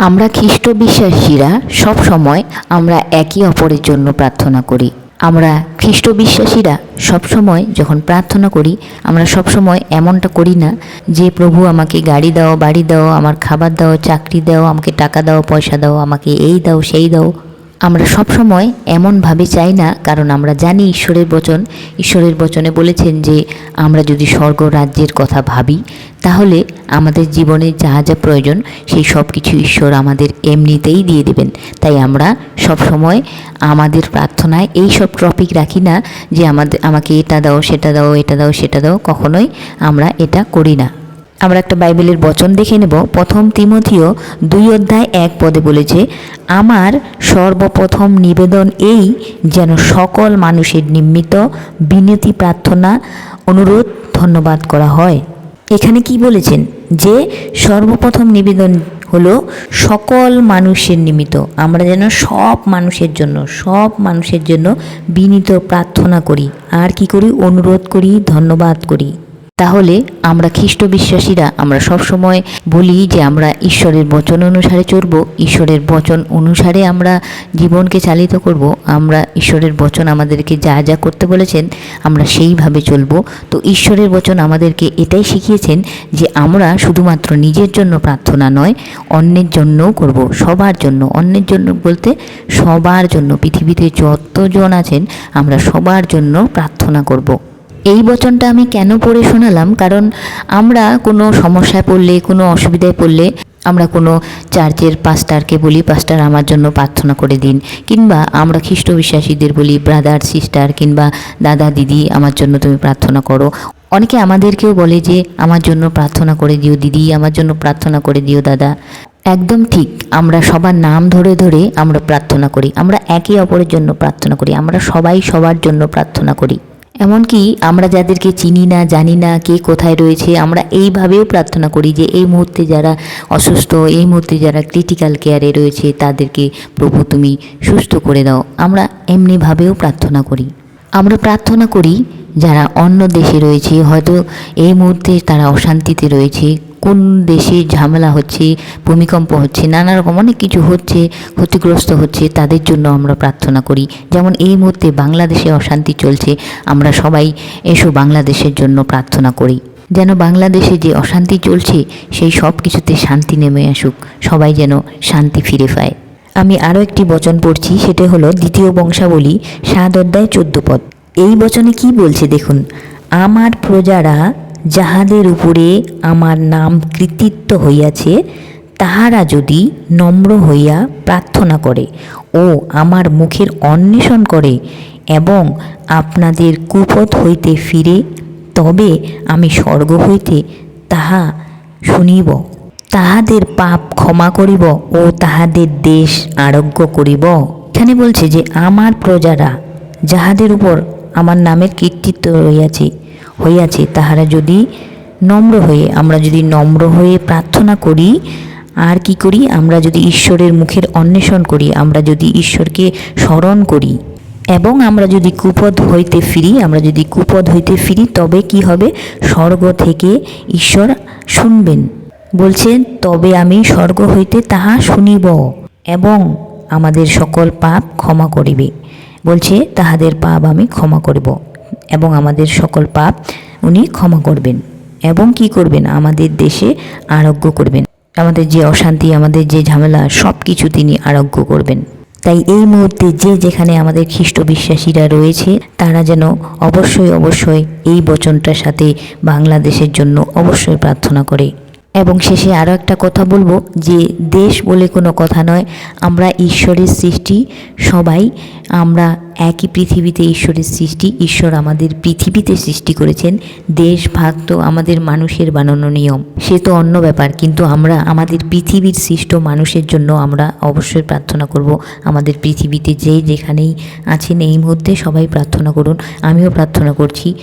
আমরা খ্রিস্ট বিশ্বাসীরা সব সময় আমরা একে অপরের জন্য প্রার্থনা করি। আমরা খ্রিস্ট বিশ্বাসীরা সব সময় যখন প্রার্থনা করি, আমরা সব সময় এমনটা করি না যে, প্রভু, আমাকে গাড়ি দাও, বাড়ি দাও, আমার খাবার দাও, চাকরি দাও, আমাকে টাকা দাও, পয়সা দাও, আমাকে এই দাও, সেই দাও। আমরা সব সময় এমনভাবে চাই না, কারণ আমরা জানি ঈশ্বরের বচন। ঈশ্বরের বচনে বলেছেন যে, আমরা যদি স্বর্গ রাজ্যের কথা ভাবি, তাহলে আমাদের জীবনে যা যা প্রয়োজন, সেই সব কিছু ঈশ্বর আমাদের এমনিতেই দিয়ে দেবেন। তাই আমরা সব সময় আমাদের প্রার্থনায় এই সব টপিক রাখি না যে, আমাদের, আমাকে এটা দাও, সেটা দাও, এটা দাও, সেটা দাও, কখনোই আমরা এটা করি না। আমরা একটা বাইবেলের বচন দেখে নেব। প্রথম তিমথিও দুই অধ্যায় এক পদে বলেছে, আমার সর্বপ্রথম নিবেদন এই যেন সকল মানুষের নিমিত্ত বিনতি প্রার্থনা, অনুরোধ, ধন্যবাদ করা হয়। এখানে কি বলেছেন? যে সর্বপ্রথম নিবেদন হলো সকল মানুষের নিমিত্ত। আমরা যেন সব মানুষের জন্য, সব মানুষের জন্য বিনীত প্রার্থনা করি। আর কি করি? অনুরোধ করি, ধন্যবাদ করি। তাহলে আমরা খ্রিস্ট বিশ্বাসীরা আমরা সব সময় বলি যে আমরা ঈশ্বরের বচন অনুসারে চলব ঈশ্বরের বচন অনুসারে আমরা জীবনকে চালিত করব, আমরা ঈশ্বরের বচন আমাদেরকে যা যা করতে বলেছেন আমরা সেইভাবে চলব। তো ঈশ্বরের বচন আমাদেরকে এটাই শিখিয়েছেন যে আমরা শুধুমাত্র নিজের জন্য প্রার্থনা নয়, অন্যের জন্যও করব, সবার জন্য। অন্যের জন্য বলতে সবার জন্য। পৃথিবীতে যতজন আছেন আমরা সবার জন্য প্রার্থনা করব। এই বচনটা আমি কেন পড়ে শোনালাম? কারণ আমরা কোনো সমস্যায় পড়লে, কোনো অসুবিধায় পড়লে আমরা কোনো চার্চের পাস্টারকে বলি, পাস্টার, আমার জন্য প্রার্থনা করে দিন। কিংবা আমরা খ্রিস্ট বিশ্বাসীদের বলি, ব্রাদার, সিস্টার কিংবা দাদা, দিদি, আমার জন্য তুমি প্রার্থনা করো। অনেকে আমাদেরকেও বলে যে, আমার জন্য প্রার্থনা করে দিও দিদি, আমার জন্য প্রার্থনা করে দিও দাদা। একদম ঠিক, আমরা সবার নাম ধরে ধরে আমরা প্রার্থনা করি। আমরা একে অপরের জন্য প্রার্থনা করি। আমরা সবাই সবার জন্য প্রার্থনা করি। এমনকি আমরা যাদেরকে চিনি না, জানি না কে কোথায় রয়েছে, আমরা এইভাবেও প্রার্থনা করি যে এই মুহূর্তে যারা অসুস্থ, এই মুহূর্তে যারা ক্রিটিক্যাল কেয়ারে রয়েছে, তাদেরকে প্রভু তুমি সুস্থ করে দাও। আমরা এমনিভাবেও প্রার্থনা করি। আমরা প্রার্থনা করি, যারা অন্য দেশে রয়েছে, হয়তো এই মুহূর্তে তারা অশান্তিতে রয়েছে, কোন দেশে ঝামেলা হচ্ছে, ভূমিকম্প হচ্ছে, নানা রকম অনেক কিছু হচ্ছে, ক্ষতিগ্রস্ত হচ্ছে, তাদের জন্য আমরা প্রার্থনা করি। যেমন এই মুহূর্তে বাংলাদেশে অশান্তি চলছে, আমরা সবাই এসো বাংলাদেশের জন্য প্রার্থনা করি। যেন বাংলাদেশে যে অশান্তি চলছে, সেই সব কিছুতে শান্তি নেমে আসুক, সবাই যেন শান্তি ফিরে পায়। আমি আরও একটি বচন পড়ছি, সেটা হলো দ্বিতীয় বংশাবলী, সাত অধ্যায় চোদ্দ পদ। এই বচনে কি বলছে দেখুন, আমার প্রজারা যাহাদের উপরে আমার নাম কৃতিত্ব হইয়াছে, তাহারা যদি নম্র হইয়া প্রার্থনা করে ও আমার মুখের অন্বেষণ করে এবং আপনাদের কুপথ হইতে ফিরে, তবে আমি স্বর্গ হইতে তাহা শুনিব। তাহাদের পাপ ক্ষমা করিব ও তাহাদের দেশ আরোগ্য করিব। এখানে বলছে যে, আমার প্রজারা যাহাদের উপর আমার নামের কীর্তিত্ব রইয়াছে হইয়াছে, তাহারা যদি নম্র হয়ে, আমরা যদি নম্র হয়ে প্রার্থনা করি, আর কি করি? আমরা যদি ঈশ্বরের মুখের অন্বেষণ করি, আমরা যদি ঈশ্বরকে স্মরণ করি, এবং আমরা যদি কুপদ হইতে ফিরি, আমরা যদি কুপদ হইতে ফিরি, তবে কি হবে? স্বর্গ থেকে ঈশ্বর শুনবেন। বলছেন, তবে আমি স্বর্গ হইতে তাহা শুনিব এবং আমাদের সকল পাপ ক্ষমা করিবে। বলছে, তাহাদের পাপ আমি ক্ষমা করিব এবং আমাদের সকল পাপ উনি ক্ষমা করবেন এবং কি করবেন? আমাদের দেশে আরোগ্য করবেন। আমাদের যে অশান্তি, আমাদের যে ঝামেলা সব কিছু তিনি আরোগ্য করবেন। তাই এই মুহূর্তে যে যেখানে আমাদের খ্রিস্ট বিশ্বাসীরা রয়েছে, তারা যেন অবশ্যই অবশ্যই এই বচনটার সাথে বাংলাদেশের জন্য অবশ্যই প্রার্থনা করে। এবং শেষে আরও একটা কথা বলব যে দেশ বলে কোনো কথা নয়, আমরা ঈশ্বরের সৃষ্টি, সবাই আমরা একই পৃথিবীতে ঈশ্বরের সৃষ্টি, ঈশ্বর আমাদের পৃথিবীতে সৃষ্টি করেছেন, দেশ, ভাগ তো আমাদের মানুষের বানানো নিয়ম। সে তো অন্য ব্যাপার, কিন্তু আমরা আমাদের পৃথিবীর সৃষ্ট মানুষের জন্য আমরা অবশ্যই প্রার্থনা করব, আমাদের পৃথিবীতে যে যেখানেই আছেন এই মুহূর্তে সবাই প্রার্থনা করুন, আমিও প্রার্থনা করছি।